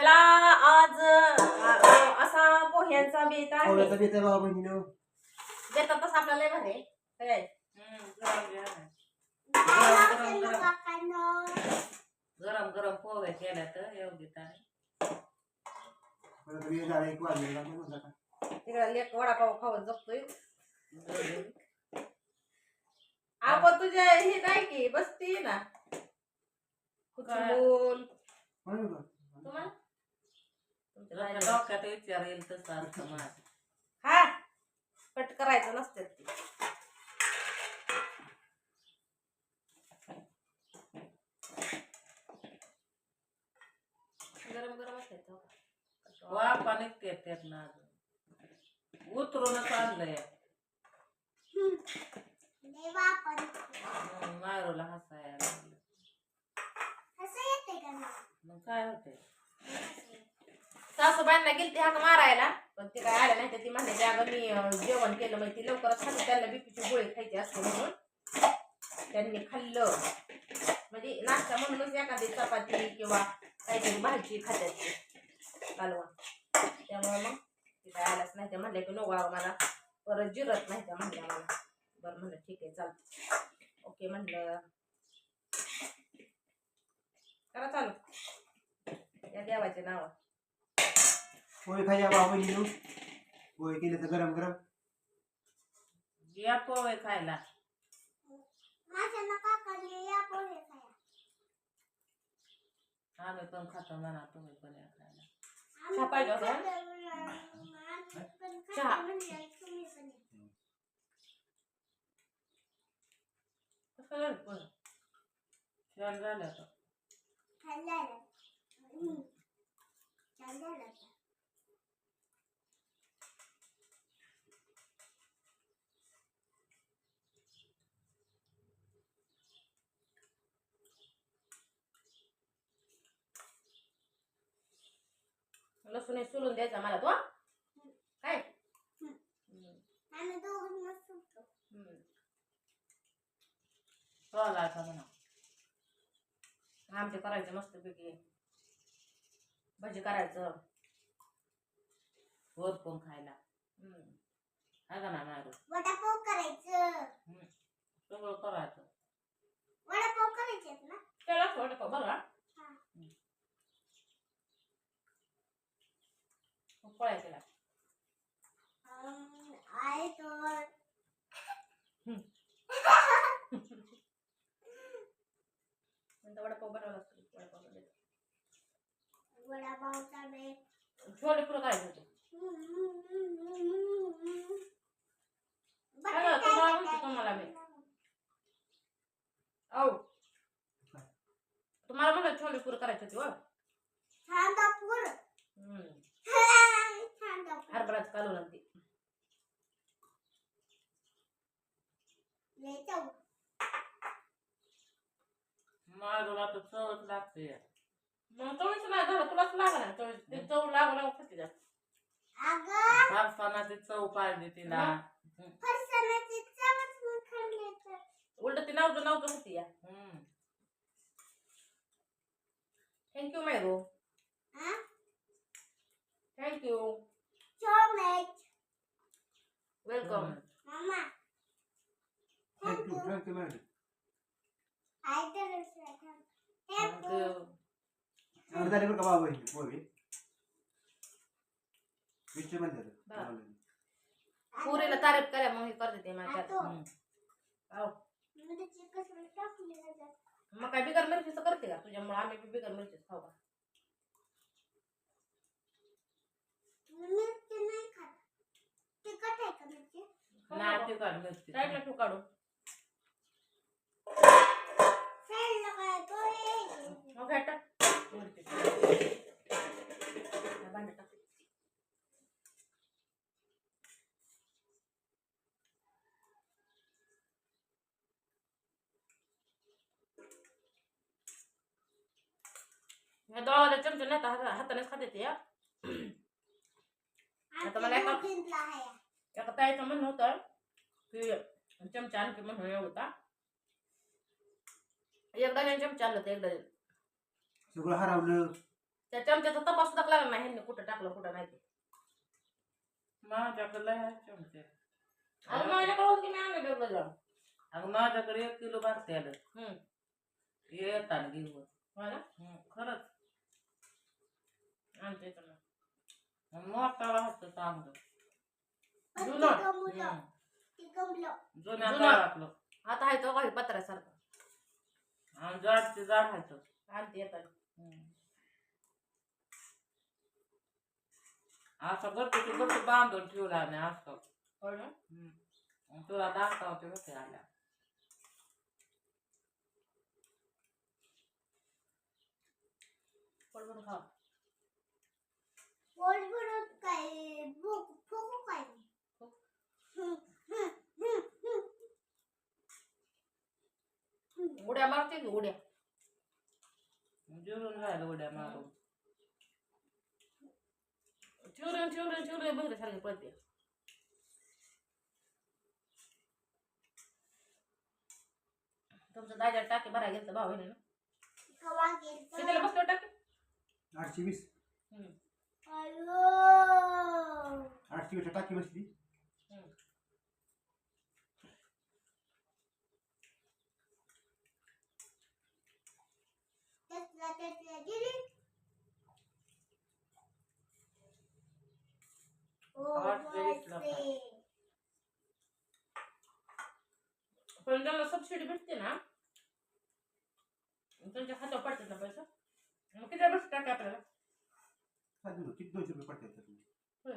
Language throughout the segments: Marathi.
त्याला आज असा पोह्यांचा बेत आहे. आवडता बेत आहे बहिणीनं. बेतात तसं आपल्याला लय भारी आहे. काय? गरम गरम गरम गरम पोहे केल्या तर योगिता परत वेळ झाला एक वाजलेला पण होता का? तिकडे लेक वडापाव खाऊन जगतोय. आपण तुझ्या हे काय की बसती ना. तुम्हाला बायला- डोक्यात विचार येईल तसं अर्थ माझं. हा. कट करायचं नसते ते. गरम गरम असायचं वापा निघते त्यात ना अजून. उतरूनच आणलंय. हम्म, मारूला हसायला लागलं. मग? काय होते सासूबाईंना गेलती हाक मारायला पण ते काय आल्या नाही तर ती म्हणायची अगं मी जेवण केलं म्हणजे ती लवकरच खाल्लं त्यांना बीपीची गोळी खायची असते म्हणून त्यांनी खाल्लं. म्हणजे नाश्ता म्हणूनच एखादी चपाती किंवा काहीतरी भाजी खात्याची कालवा. त्यामुळे मग ती काय आल्याच नाही त्या म्हणल्या की नको अगं मला परत जिरत नाही त्या म्हणल्या मला. बरं म्हणलं ठीक आहे चालतं ओके म्हणलं. करा चालू. या देवाचे नाव पोहे खायच्या बाबा बहिणीनं पोहे केले तर गरम गरम या पोहे खायला आम्ही पण खातो म्हणा तुम्ही पण या खायला चहा पाहिजे होता? चहा. कसं झालं पण? छान झालं हे सोलून द्यायचा मला तो हा? काय. चला आता म्हणा. आमचे करायचं मस्त पैकी भजी करायचं. होत पण खायला? का ना मारू वडापाव करायचं. सगळं करायचं. वडापाव करायचे ना? केलं असं वाटतं का बरं? का? हा. मग पोळ्या केल्या अं, आहे तर नंतर वडापाव बनवला असतो वडापाव बनवायचा. वडापावचा बेट छोले पुरं करायचं होतं काय गं, तुम्हाला म्हणते तुम्हाला मी. औ तुम्हाला म्हणलं छोले पुरं करायचं होती हो छांदापूर हम्म. छांदापूर हरभराचं कालवण आणि ते लय चव. मारूला तर चवच लागते. मग चवळीचं नाही झालं तुलाच लागणार चवळी ते चव लागू लागू खाते जास्त. अगं. फारसाना ती चव पाहिजे तिला. फरसाणाची चवच मग खाल्ली तर उलट ती नावचं नावचं होती या. थँक्यू मायरो हा थँक्यू चॉकलेट वेलकम मामा. Thank you thank you madam hi तर मग ते एवढं झाले बरं का बाबा बहिणी पोहे मिरची पण बरं. द्या पुरीला तारीफ करा मग हे करते ते माझ्या आतो. हम्म. औ. मध्ये चिकन टाकली मग काय बिगर मिरचीचं करते का तुझ्यामुळे आम्ही बी बिगर मिरचीच खाऊ का मिरची नाही खात तिखट आहे का मिरची नाही ते काढ मिरची साईडला ठेव काढून दोघाला चमचा नाही तर हातानेच खाते ते या आता मला एका- एका ताईचं म्हणणं होतं की चमचा आणखी म्हणून हे होता. एकदा नाही चमचा आणलं तर एकदा सगळं हरवलं. त्या चमच्याचा तपास सुद्धा लागला नाही ह्यांनी कुठं टाकलं कुठं नाही ते. माझ्याकडे आहे चमचे. आणि माझ्याकडे होती मी आणलं वेगळं जाऊन. अगं माझ्याकडे एक किलो भरते आलं. हम्म. येताना घेऊन. हो ना हं, खरंच आणते. मोठा राहतं चांगलं जुनं. हं. जुन्या जुनं. काळातलं. आता आहे तो काही पत्र्यासारखं. झाडचे झाड आहे आणते येतात असं घरटी घरटी बांधून ठेवला नाही असं. हो ना हं. तुला दाखवते होते आल्या. भरून खावा पोट भरून काय? भूक उड्या मारते की उड्या जिरून राहिलं उड्या मारून चिवरून चिवरून चिवरून बघितलं सारखी पळते तुमचं दाजा टाके भरायला गेलं भाऊ ना कवा गेलतं? कितीला बसलो टाके आठशे वीस अयो. आठशे वीस टाकी बसली subsidy भेटते ना त्यांच्या हातावर पडतात ना पैसा. मग किती बस टाके आपल्याला? किती दोनशे रुपये होय.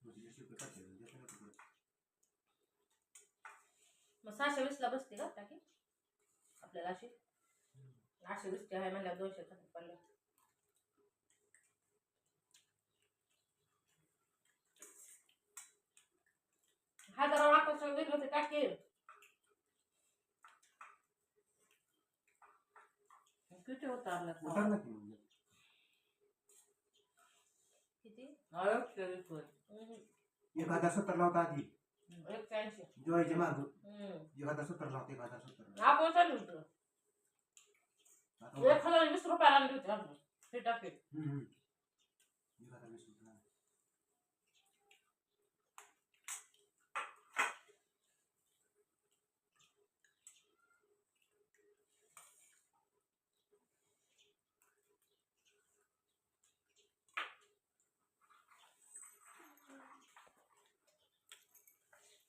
दोनशे पडत. मग सहाशे वीसला बसते का टाकी आपल्याला अशी. आठशे वीस आहे म्हणल्या दोनशे खाली पडलं. हजार आकर्षण वेगळं ते टाके किती होता आपल्या उतरला की मग किती? होय. हम्म. एक हजार सत्तरला होता आधी. एकशे ऐंशी दिवाळीच्या माग. हम्म. एक हजार सत्तरला होता एक हजार सत्तरला. आपण चालू होतं आता एक हजार वीस रुपयाला आणली होती हे टाके हम्म, हम्म. एक हजार वीस रुपये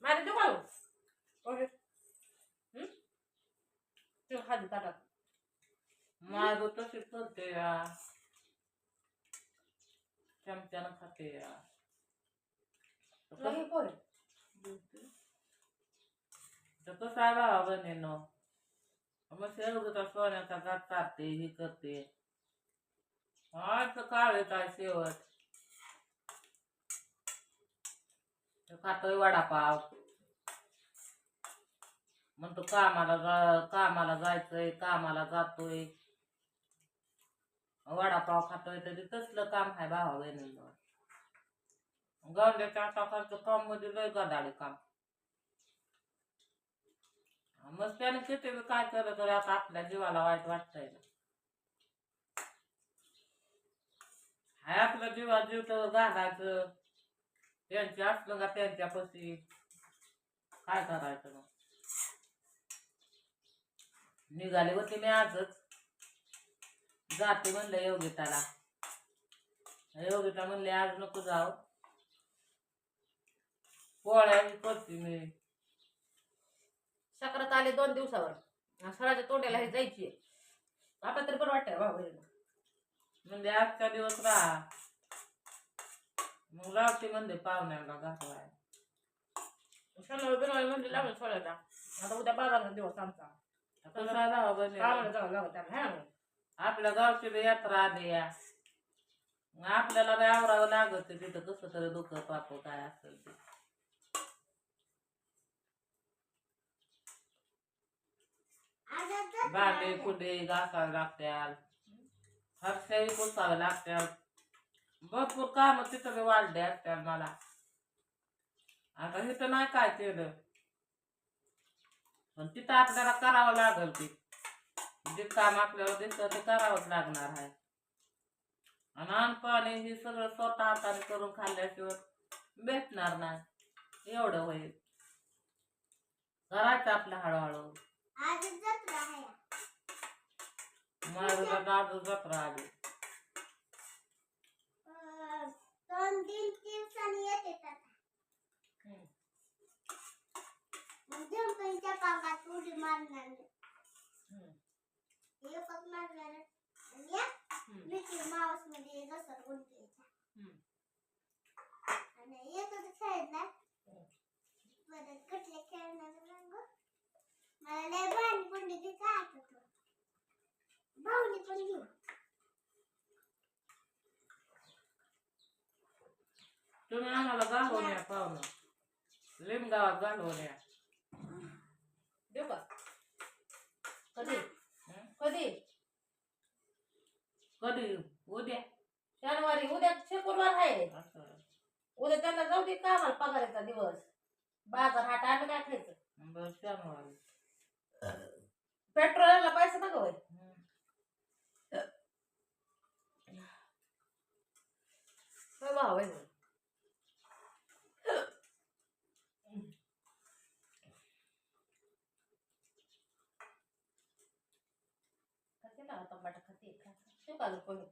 माझे देऊ का ओके हम्म? तू खाली ताटात माझं तशीच करते या. चमच्यानं खाते या. कोण आहे? तर कसं आहे बाबा मग शेवटचा सोन्याचा गात चालते हे करते. आज काळ काय शेवट? तो खातोय वडापाव. म्हणतो कामाला जा कामाला जायचंय कामाला जातोय. वडापाव खातोय तरी तसलं काम आहे भावा बहिणींना गावल्याच्या टाकाचं काममध्ये लय गदाडे काम. मग त्याने किती बी काय केलं तरी आता आपल्या जीवाला वाईट वाटतंय. हाय आपलं जीवा जीव तर घालायचं. त्यांची असलं का त्यांच्यापाशी काय करायचं मग? निघाले होते मी आजच. जाते म्हणलं योगिताला. योगिता म्हणले आज नको जाऊ. पोळ्या करते मी. सक्रात आले दोन दिवसावर. सळाच्या तोंड्याला हे जायची आता तरी बरं वाटतंय भाऊ म्हणजे आजचा दिवस राहा. मग राहते म्हणजे पाहुण्याला घातवाय शनिवार बिनवारी म्हणजे लागलं सोडायला आता उद्या बाजारचा दिवस आमचा. जावं? आपल्या गावची बी यात्रा आली या. मग आपल्याला बी आवरावं लागत तिथं कसं तरी दुःख पाप काय असेल ते. भांडे कुंडे घासावे लागत्याल. हरशाही पुसावे लागत्याल. भरपूर काम तिथं बी वाढले असत्याल मला. आता इथं नाही काय केलं. पण तिथं आपल्याला करावं लागल ते. जे काम आपल्याला दिसतं ते करावंच लागणार आहे. आणि अनपाणी हे सगळं स्वतः हाताने करून खाल्ल्याशिवाय भेटणार नाही. एवढं होईल करायचं आपलं हळूहळू. माझं दादू जत्रा आली अं, दोन तीन दिवसांनी येते आता हम्म. जंपीच्या पाकात उडी मारणार. हम्म. एकच मारणार आणि. मिकी माऊसमध्ये उलटायचा हम्म. आणि एकच खेळणार. परत कुठले खेळणार रंग मला लय भांडी पुंडी तिचा आठवतो भाऊनी पण घेऊ तुम्ही आम्हाला घालवून या पाहुणं लिमगावात घालवून या देऊ का? कधी? कधी? कधी? उद्या. शनिवारी. उद्या शुक्रवार आहे. उद्या त्यांना जाऊ दे का आम्हाला पगाराचा दिवस? बाजार हाट आम्ही काय खायचं. बरं शनिवारी. पेट्रोलला पैसे नका होय. हं. होय भाऊ होय होय.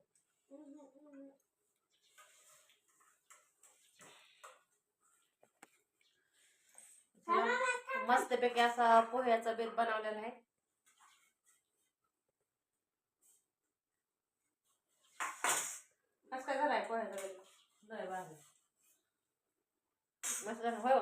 खाते ना मस्त पैकी मस्तपैकी असा पोह्याचा बेत बनवलेला आहे. कसं काय झालाय पोह्याचा बेत मस्त झाला. होय.